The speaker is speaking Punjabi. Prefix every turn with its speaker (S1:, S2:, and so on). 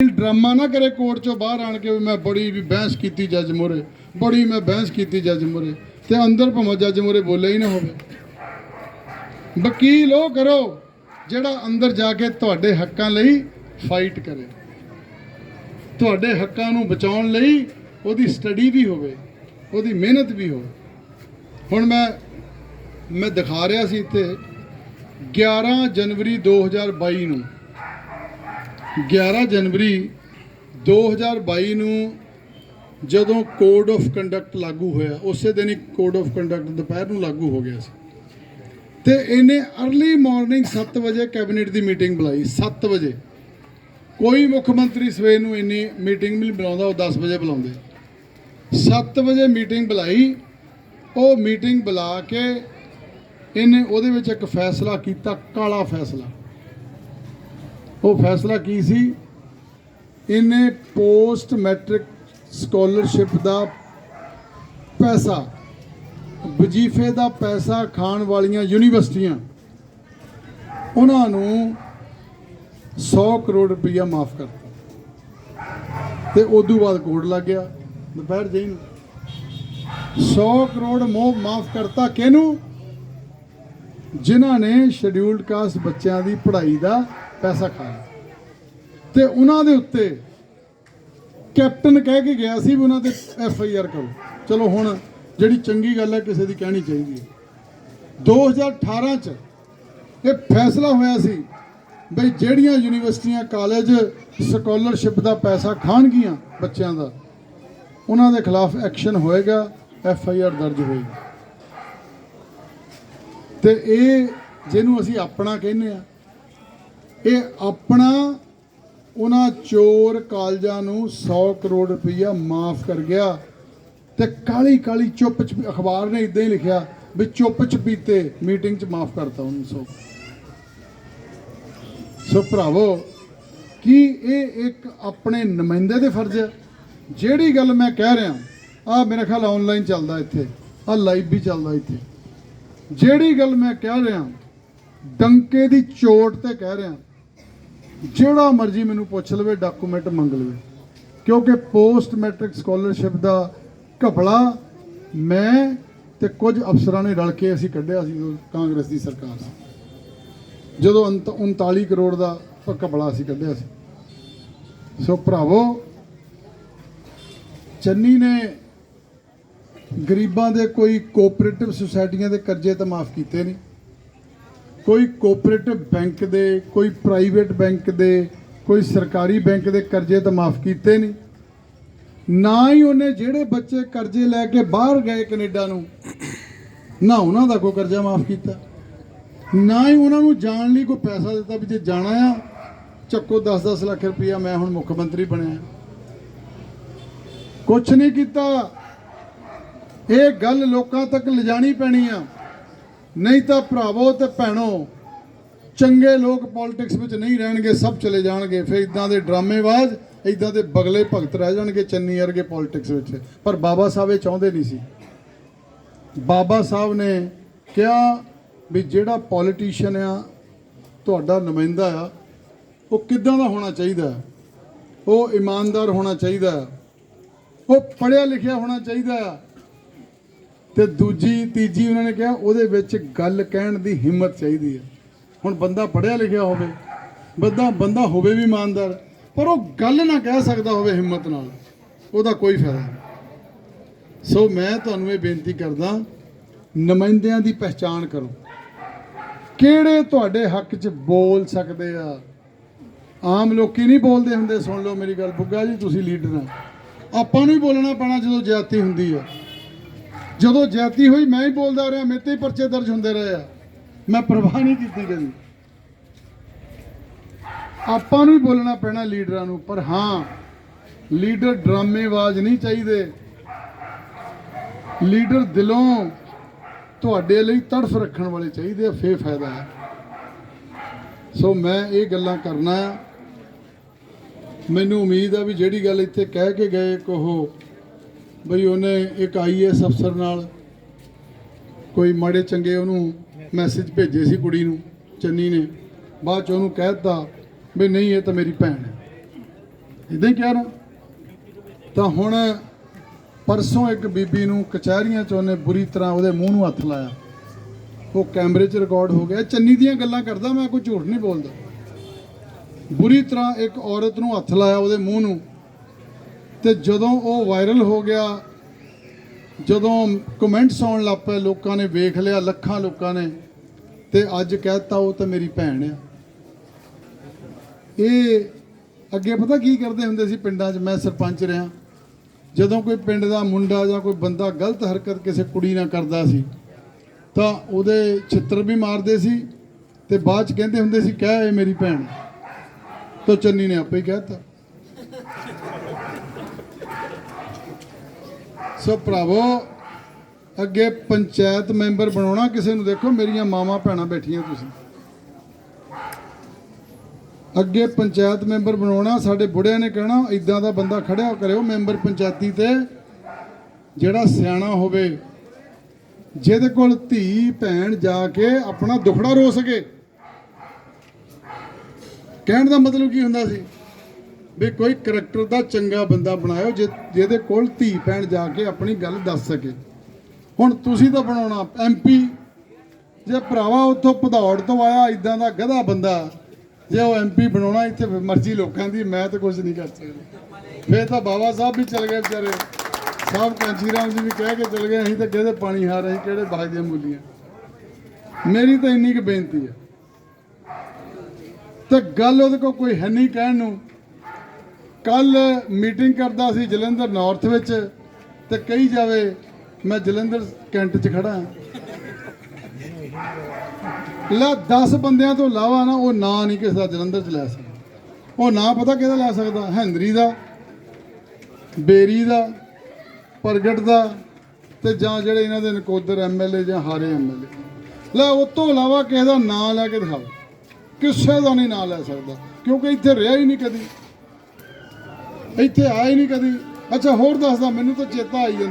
S1: ਡਰਾਮਾ ਨਾ ਕਰੇ ਕੋਰਟ ਚੋਂ ਬਾਹਰ ਆਣ ਕੇ ਵੀ ਮੈਂ ਬੜੀ ਵੀ ਬਹਿਸ ਕੀਤੀ ਜੱਜ ਮੋਰੇ, ਬੜੀ ਮੈਂ ਬਹਿਸ ਕੀਤੀ ਜੱਜ ਮੋਰੇ, ਤੇ ਅੰਦਰ ਭਾਵੇਂ ਜੱਜ ਮੋਰੇ ਬੋਲੇ ਹੀ ਨਾ ਹੋਵੇ। ਵਕੀਲ ਉਹ ਕਰੋ ਜਿਹੜਾ ਅੰਦਰ ਜਾ ਕੇ ਤੁਹਾਡੇ ਹੱਕਾਂ ਲਈ ਫਾਈਟ ਕਰੇ। ਤੁਹਾਡੇ ਹੱਕਾਂ ਨੂੰ ਬਚਾਉਣ ਲਈ ਉਹਦੀ ਸਟੱਡੀ ਵੀ ਹੋਵੇ, ਉਹਦੀ ਮਿਹਨਤ ਵੀ ਹੋਵੇ। ਹੁਣ ਮੈਂ ਮੈਂ ਦਿਖਾ ਰਿਹਾ ਸੀ ਇੱਥੇ 11 ਜਨਵਰੀ 2022 ਨੂੰ 11 ਜਨਵਰੀ 2022 ਨੂੰ ਜਦੋਂ ਕੋਡ ਆਫ ਕੰਡਕਟ ਲਾਗੂ ਹੋਇਆ, ਉਸੇ ਦਿਨ ਹੀ ਕੋਡ ਆਫ ਕੰਡਕਟ ਦੁਪਹਿਰ ਨੂੰ ਲਾਗੂ ਹੋ ਗਿਆ ਸੀ। ਤੇ ਇਹਨੇ अर्ਲੀ ਮਾਰਨਿੰਗ 7 ਵਜੇ ਕੈਬਨਿਟ ਦੀ ਮੀਟਿੰਗ ਬੁਲਾਈ 7 ਵਜੇ। ਕੋਈ ਮੁੱਖ ਮੰਤਰੀ ਸਵੇਰ ਨੂੰ ਇੰਨੀ ਮੀਟਿੰਗ ਨਹੀਂ ਬੁਲਾਉਂਦਾ, ਉਹ 10 ਵਜੇ ਬੁਲਾਉਂਦੇ। 7 ਵਜੇ ਮੀਟਿੰਗ ਬੁਲਾਈ, ਉਹ ਮੀਟਿੰਗ ਬੁਲਾ ਕੇ ਇਹਨੇ ਉਹਦੇ ਵਿੱਚ ਇੱਕ ਫੈਸਲਾ ਕੀਤਾ, ਕਾਲਾ ਫੈਸਲਾ। ਉਹ ਫੈਸਲਾ ਕੀ ਸੀ? ਇਹਨੇ ਪੋਸਟ ਮੈਟ੍ਰਿਕ ਸਕਾਲਰਸ਼ਿਪ ਦਾ ਪੈਸਾ, ਵਜ਼ੀਫੇ ਦਾ ਪੈਸਾ ਖਾਣ ਵਾਲੀਆਂ ਯੂਨੀਵਰਸਿਟੀਆਂ, ਉਹਨਾਂ ਨੂੰ 100 ਕਰੋੜ ਰੁਪਈਆ ਮਾਫ ਕਰਤਾ। ਤੇ ਉਦੋਂ ਬਾਅਦ ਕੋਡ ਲੱਗ ਗਿਆ, ਦੁਪਹਿਰ ਜਿਹੀ ਨੂੰ 100 ਕਰੋੜ ਮੋਹ ਮਾਫ ਕਰਤਾ ਕਿਹਨੂੰ? ਜਿਨ੍ਹਾਂ ਨੇ ਸ਼ਡਿਊਲਡ ਕਾਸਟ ਬੱਚਿਆਂ ਦੀ ਪੜ੍ਹਾਈ ਦਾ ਪੈਸਾ ਖਾਇਆ। ਤੇ ਉਹਨਾਂ ਦੇ ਉੱਤੇ ਕੈਪਟਨ ਕਹਿ ਕੇ ਗਿਆ ਸੀ ਵੀ ਉਹਨਾਂ ਤੇ ਐਫ ਆਈ ਆਰ ਕਰੋ। ਚਲੋ ਹੁਣ ਜਿਹੜੀ ਚੰਗੀ ਗੱਲ ਹੈ ਕਿਸੇ ਦੀ ਕਹਿਣੀ ਚਾਹੀਦੀ ਹੈ। 2018 ਚ ਇਹ ਫੈਸਲਾ ਹੋਇਆ ਸੀ ਬਈ ਜਿਹੜੀਆਂ ਯੂਨੀਵਰਸਿਟੀਆਂ, ਕਾਲਜ, ਸਕਾਲਰਸ਼ਿਪ ਦਾ ਪੈਸਾ ਖਾਣਗੀਆਂ ਬੱਚਿਆਂ ਦਾ, ਉਹਨਾਂ ਦੇ ਖਿਲਾਫ ਐਕਸ਼ਨ ਹੋਏਗਾ, ਐਫ ਆਈ ਆਰ ਦਰਜ ਹੋਏਗੀ। ਤੇ ਇਹ ਜਿਹਨੂੰ ਅਸੀਂ ਆਪਣਾ ਕਹਿੰਦੇ ਆ ਇਹ ਆਪਣਾ ਉਹਨਾਂ ਚੋਰ ਕਾਲਜਾਂ ਨੂੰ 100 ਕਰੋੜ ਰੁਪਈਆ ਮਾਫ ਕਰ ਗਿਆ ਤੇ ਕਾਲੀ ਕਾਲੀ ਚੁੱਪ ਚ ਅਖਬਾਰ ਨੇ ਇਦਾਂ ਹੀ ਲਿਖਿਆ ਵੀ ਚੁੱਪ ਚਪੀਤੇ ਮੀਟਿੰਗ ਚ ਮਾਫ ਕਰਤਾ ਉਹਨੂੰ ਸੋ। ਸੋ ਭਰਾਵੋ, ਕੀ ਇਹ ਇੱਕ ਆਪਣੇ ਨੁਮਾਇੰਦੇ ਦੇ ਫਰਜ਼ ਹੈ? ਜਿਹੜੀ ਗੱਲ ਮੈਂ ਕਹਿ ਰਿਹਾ, ਆ ਮੇਰੇ ਖਿਆਲ ਆਨਲਾਈਨ ਚੱਲਦਾ ਇੱਥੇ, ਆ ਲਾਈਵ ਵੀ ਚੱਲਦਾ ਇੱਥੇ। ਜਿਹੜੀ ਗੱਲ ਮੈਂ ਕਹਿ ਰਿਹਾ, ਡੰਕੇ ਦੀ ਚੋਟ ਤੇ ਕਹਿ ਰਿਹਾ ਜਿਹੜਾ ਮਰਜ਼ੀ ਮੈਨੂੰ ਪੁੱਛ ਲਵੇ ਡਾਕੂਮੈਂਟ ਮੰਗ ਲਵੇ। ਕਿਉਂਕਿ ਪੋਸਟ ਮੈਟ੍ਰਿਕ ਸਕਾਲਰਸ਼ਿਪ ਦਾ ਘਪਲਾ ਮੈਂ ਤੇ ਕੁਝ ਅਫਸਰਾਂ ਨੇ ਰਲ ਕੇ ਅਸੀਂ ਕੱਢਿਆ ਸੀ ਕਾਂਗਰਸ ਦੀ ਸਰਕਾਰ ਸੀ ਜਦੋਂ ਅੰਤ- 39 ਕਰੋੜ ਦਾ ਘਪਲਾ ਅਸੀਂ ਕੱਢਿਆ ਸੀ। ਸੋ ਭਰਾਵੋ, ਚੰਨੀ ਨੇ ਗਰੀਬਾਂ ਦੇ ਕੋਈ ਕੋਆਪਰੇਟਿਵ ਸੁਸਾਇਟੀਆਂ ਦੇ ਕਰਜ਼ੇ ਤਾਂ ਮਾਫ ਕੀਤੇ ਨਹੀਂ ਕੋਈ ਕੋਆਪਰੇਟਿਵ ਬੈਂਕ ਦੇ, ਕੋਈ ਪ੍ਰਾਈਵੇਟ ਬੈਂਕ ਦੇ, ਕੋਈ ਸਰਕਾਰੀ ਬੈਂਕ ਦੇ ਕਰਜ਼ੇ ਤਾਂ ਮਾਫ ਕੀਤੇ ਨਹੀਂ ਨਾ ਹੀ ਉਹਨੇ ਜਿਹੜੇ ਬੱਚੇ ਕਰਜ਼ੇ ਲੈ ਕੇ ਬਾਹਰ ਗਏ ਕੈਨੇਡਾ ਨੂੰ, ਨਾ ਉਹਨਾਂ ਦਾ ਕੋਈ ਕਰਜ਼ਾ ਮਾਫ ਕੀਤਾ। ਨਾ ਹੀ ਉਹਨਾਂ ਨੂੰ ਜਾਣ ਲਈ ਕੋਈ ਪੈਸਾ ਦਿੱਤਾ ਵੀ ਜੇ ਜਾਣਾ ਆ, ਚੱਕੋ 10-10 ਲੱਖ ਰੁਪਇਆ ਮੈਂ ਹੁਣ ਮੁੱਖ ਮੰਤਰੀ ਬਣਿਆ। ਕੁਛ ਨਹੀਂ ਕੀਤਾ। ਇਹ ਗੱਲ ਲੋਕਾਂ ਤੱਕ ਲਿਜਾਣੀ ਪੈਣੀ ਆ। ਨਹੀਂ ਤਾਂ ਭਰਾਵੋ ਤੇ ਭੈਣੋ, ਚੰਗੇ ਲੋਕ ਪੋਲਿਟਿਕਸ ਵਿੱਚ ਨਹੀਂ ਰਹਿਣਗੇ, ਸਭ ਚਲੇ ਜਾਣਗੇ। ਫਿਰ ਇਦਾਂ ਦੇ ਡਰਾਮੇਬਾਜ਼ ਇਦਾਂ ਦੇ ਬਗਲੇ ਭਗਤ ਰਹਿ ਜਾਣਗੇ ਚੰਨੀ ਵਰਗੇ ਪੋਲਿਟਿਕਸ ਵਿੱਚ। ਪਰ ਬਾਬਾ ਸਾਹਿਬ ਇਹ ਚਾਹੁੰਦੇ ਨਹੀਂ ਸੀ। ਬਾਬਾ ਸਾਹਿਬ ਨੇ ਕਿਹਾ ਵੀ ਜਿਹੜਾ ਪੋਲੀਟੀਸ਼ੀਅਨ ਆ, ਤੁਹਾਡਾ ਨੁਮਾਇੰਦਾ ਆ, ਉਹ ਕਿੱਦਾਂ ਦਾ ਹੋਣਾ ਚਾਹੀਦਾ ਉਹ ਇਮਾਨਦਾਰ ਹੋਣਾ ਚਾਹੀਦਾ ਉਹ ਪੜ੍ਹਿਆ ਲਿਖਿਆ ਹੋਣਾ ਚਾਹੀਦਾ ਆ ਤੇ ਦੂਜੀ, ਤੀਜੀ ਉਹਨਾਂ ਨੇ ਕਿਹਾ, ਉਹਦੇ ਵਿੱਚ ਗੱਲ ਕਹਿਣ ਦੀ ਹਿੰਮਤ ਚਾਹੀਦੀ ਹੈ। ਹੁਣ ਬੰਦਾ ਪੜ੍ਹਿਆ ਲਿਖਿਆ ਹੋਵੇ, ਬੰਦਾ ਬੰਦਾ ਹੋਵੇ ਵੀ ਇਮਾਨਦਾਰ, ਪਰ ਉਹ ਗੱਲ ਨਾ ਕਹਿ ਸਕਦਾ ਹੋਵੇ ਹਿੰਮਤ ਨਾਲ, ਉਹਦਾ ਕੋਈ ਫਾਇਦਾ ਨਹੀਂ। ਸੋ ਮੈਂ ਤੁਹਾਨੂੰ ਇਹ ਬੇਨਤੀ ਕਰਦਾ, ਨੁਮਾਇੰਦਿਆਂ ਦੀ ਪਹਿਚਾਣ ਕਰੋ। ਕਿਹੜੇ ਤੁਹਾਡੇ ਹੱਕ 'ਚ ਬੋਲ ਸਕਦੇ ਆ? ਆਮ ਲੋਕੀ ਨਹੀਂ ਬੋਲਦੇ ਹੁੰਦੇ, ਸੁਣ ਲਓ ਮੇਰੀ ਗੱਲ, ਬੁੱਗਾ ਜੀ, ਤੁਸੀਂ ਲੀਡਰ ਆ ਆਪਾਂ ਨੂੰ ਹੀ ਬੋਲਣਾ ਪੈਣਾ ਜਦੋਂ ਜ਼ਿਆਦਤੀ ਹੁੰਦੀ ਆ। ਜਦੋਂ ਜਾਤੀ ਹੋਈ ਮੈਂ ਹੀ ਬੋਲਦਾ ਰਿਹਾ ਮੇਰੇ ਤੇ ਹੀ ਪਰਚੇ ਦਰਜ ਹੁੰਦੇ ਰਹੇ ਆ। ਮੈਂ ਪਰਵਾਹ ਨਹੀਂ ਕੀਤੀ ਕਦੀ। ਆਪਾਂ ਨੂੰ ਹੀ ਬੋਲਣਾ ਪੈਣਾ ਲੀਡਰਾਂ ਨੂੰ, ਪਰ ਹਾਂ, ਲੀਡਰ ਡਰਾਮੇਬਾਜ਼ ਨਹੀਂ ਚਾਹੀਦੇ। ਲੀਡਰ ਦਿਲੋਂ ਤੁਹਾਡੇ ਲਈ ਤੜਫ ਰੱਖਣ ਵਾਲੇ ਚਾਹੀਦੇ ਆ ਫੇ ਫਾਇਦਾ ਹੈ। ਸੋ ਮੈਂ ਇਹ ਗੱਲਾਂ ਕਰਨਾ ਆ। ਮੈਨੂੰ ਉਮੀਦ ਆ ਵੀ ਜਿਹੜੀ ਗੱਲ ਇੱਥੇ ਕਹਿ ਕੇ ਗਏ ਕਹੋ ਬਈ ਉਹਨੇ ਇੱਕ ਆਈਐਸ ਅਫਸਰ ਨਾਲ ਕੋਈ ਮਾੜੇ ਚੰਗੇ ਉਹਨੂੰ ਮੈਸੇਜ ਭੇਜੇ ਸੀ ਕੁੜੀ ਨੂੰ, ਚੰਨੀ ਨੇ। ਬਾਅਦ ਚ ਉਹਨੂੰ ਕਹਿ ਦਿੱਤਾ ਵੀ ਨਹੀਂ, ਇਹ ਤਾਂ ਮੇਰੀ ਭੈਣ ਹੈ। ਇਦਾਂ ਹੀ ਕਹਿ ਰਹਾ ਤਾਂ ਹੁਣ ਪਰਸੋਂ ਇੱਕ ਬੀਬੀ ਨੂੰ ਕਚਹਿਰੀਆਂ 'ਚ ਉਹਨੇ ਬੁਰੀ ਤਰ੍ਹਾਂ ਉਹਦੇ ਮੂੰਹ ਨੂੰ ਹੱਥ ਲਾਇਆ। ਉਹ ਕੈਮਰੇ 'ਚ ਰਿਕਾਰਡ ਹੋ ਗਿਆ। ਚੰਨੀ ਦੀਆਂ ਗੱਲਾਂ ਕਰਦਾ, ਮੈਂ ਕੋਈ ਝੂਠ ਨਹੀਂ ਬੋਲਦਾ। ਬੁਰੀ ਤਰ੍ਹਾਂ ਇੱਕ ਔਰਤ ਨੂੰ ਹੱਥ ਲਾਇਆ ਉਹਦੇ ਮੂੰਹ ਨੂੰ। ਤੇ ਜਦੋਂ ਉਹ ਵਾਇਰਲ ਹੋ ਗਿਆ, ਜਦੋਂ ਕਮੈਂਟਸ ਆਉਣ ਲੱਗ ਪਏ, ਲੋਕਾਂ ਨੇ ਵੇਖ ਲਿਆ, ਲੱਖਾਂ ਲੋਕਾਂ ਨੇ, ਤੇ ਅੱਜ ਕਹਿਤਾ ਉਹ ਤਾਂ ਮੇਰੀ ਭੈਣ ਆ। ਇਹ ਅੱਗੇ ਪਤਾ ਕੀ ਕਰਦੇ ਹੁੰਦੇ ਸੀ ਪਿੰਡਾਂ 'ਚ? ਮੈਂ ਸਰਪੰਚ ਰਿਹਾ। ਜਦੋਂ ਕੋਈ ਪਿੰਡ ਦਾ ਮੁੰਡਾ ਜਾਂ ਕੋਈ ਬੰਦਾ ਗਲਤ ਹਰਕਤ ਕਿਸੇ ਕੁੜੀ ਨਾਲ ਕਰਦਾ ਸੀ, ਤਾਂ ਉਹਦੇ ਛਿੱਤਰ ਵੀ ਮਾਰਦੇ ਸੀ ਤੇ ਬਾਅਦ 'ਚ ਕਹਿੰਦੇ ਹੁੰਦੇ ਸੀ, ਕਹਿ, ਇਹ ਮੇਰੀ ਭੈਣ ਤਾਂ ਚੰਨੀ ਨੇ ਆਪੇ ਹੀ ਕਹਿਤਾ ਸੋ ਭਰਾਵੋ, ਅੱਗੇ ਪੰਚਾਇਤ ਮੈਂਬਰ ਬਣਾਉਣਾ ਕਿਸੇ ਨੂੰ ਦੇਖੋ, ਮੇਰੀਆਂ ਮਾਵਾਂ ਭੈਣਾਂ ਬੈਠੀਆਂ ਤੁਸੀਂ। ਅੱਗੇ ਪੰਚਾਇਤ ਮੈਂਬਰ ਬਣਾਉਣਾ, ਸਾਡੇ ਬੁੜਿਆਂ ਨੇ ਕਹਿਣਾ ਇਦਾਂ ਦਾ ਬੰਦਾ ਖੜਿਆ ਕਰਿਓ ਮੈਂਬਰ ਪੰਚਾਇਤੀ ਤੇ, ਜਿਹੜਾ ਸਿਆਣਾ ਹੋਵੇ। ਜਿਹਦੇ ਕੋਲ ਧੀ, ਭੈਣ ਜਾ ਕੇ ਆਪਣਾ ਦੁਖੜਾ ਰੋ ਸਕੇ। ਕਹਿਣ ਦਾ ਮਤਲਬ ਕੀ ਹੁੰਦਾ ਸੀ? ਵੀ ਕੋਈ ਕਰੈਕਟਰ ਦਾ ਚੰਗਾ ਬੰਦਾ ਬਣਾਇਓ ਜਿ- ਜਿਹਦੇ ਕੋਲ ਧੀ ਭੈਣ ਜਾ ਕੇ ਆਪਣੀ ਗੱਲ ਦੱਸ ਸਕੇ। ਹੁਣ ਤੁਸੀਂ ਤਾਂ ਬਣਾਉਣਾ ਐਮਪੀ ਜੇ ਭਰਾਵਾ ਉੱਥੋਂ ਭਦੌੜ ਤੋਂ ਆਇਆ ਇਦਾਂ ਦਾ ਗਧਾ ਬੰਦਾ, ਜੇ ਉਹ ਐਮਪੀ ਬਣਾਉਣਾ ਇੱਥੇ ਮਰਜ਼ੀ ਲੋਕਾਂ ਦੀ, ਮੈਂ ਤਾਂ ਕੁਝ ਨਹੀਂ ਕਰ ਸਕਦਾ। ਫੇਰ ਤਾਂ ਬਾਬਾ ਸਾਹਿਬ ਵੀ ਚਲ ਗਏ ਵਿਚਾਰੇ। ਸਾਹਿਬ ਕਾਂਚੀ ਰਾਮ ਜੀ ਵੀ ਕਹਿ ਕੇ ਚਲ ਗਏ, ਅਸੀਂ ਤਾਂ ਕਿਹਦੇ ਪਾਣੀ ਹਾਰ ਅਸੀਂ ਕਿਹੜੇ ਬਾਗ ਦੀਆਂ ਮੂਲੀਆਂ। ਮੇਰੀ ਤਾਂ ਇੰਨੀ ਕੁ ਬੇਨਤੀ ਹੈ। ਤੇ ਗੱਲ ਉਹਦੇ ਕੋਲ ਕੋਈ ਹੈ ਨਹੀਂ ਕਹਿਣ ਨੂੰ ਕੱਲ ਮੀਟਿੰਗ ਕਰਦਾ ਸੀ ਜਲੰਧਰ ਨਾਰਥ ਵਿੱਚ ਤੇ ਕਹੀ ਜਾਵੇ, ਮੈਂ ਜਲੰਧਰ ਕੈਂਟ 'ਚ ਖੜਾ ਲੈ 10 ਬੰਦਿਆਂ ਤੋਂ ਇਲਾਵਾ ਨਾ ਉਹ ਨਾਂ ਨਹੀਂ ਕਿਸੇ ਦਾ ਜਲੰਧਰ 'ਚ ਲੈ ਸਕਦਾ। ਉਹ ਨਾਂ ਪਤਾ ਕਿਹਦਾ ਲੈ ਸਕਦਾ? ਹੈਂਦਰੀ ਦਾ, ਬੇਰੀ ਦਾ, ਪ੍ਰਗਟ ਦਾ ਤੇ ਜਾਂ ਜਿਹੜੇ ਇਹਨਾਂ ਦੇ ਨਕੋਦਰ ਐਮਐਲਏ ਜਾਂ ਹਾਰੇ ਐਮਐਲਏ ਲੈ ਉਹ ਤੋਂ ਇਲਾਵਾ ਕਿਸੇ ਦਾ ਨਾਂ ਲੈ ਕੇ ਦਿਖਾਓ। ਕਿਸੇ ਦਾ ਨਹੀਂ ਨਾਂ ਲੈ ਸਕਦਾ, ਕਿਉਂਕਿ ਇੱਥੇ ਰਿਹਾ ਹੀ ਨਹੀਂ ਕਦੀ। ਇੱਥੇ ਆਏ ਨਹੀਂ ਕਦੀ। ਅੱਛਾ ਹੋਰ ਦੱਸਦਾ ਮੈਨੂੰ ਤਾਂ ਚੇਤਾ ਆਈ ਜਾਂਦਾ।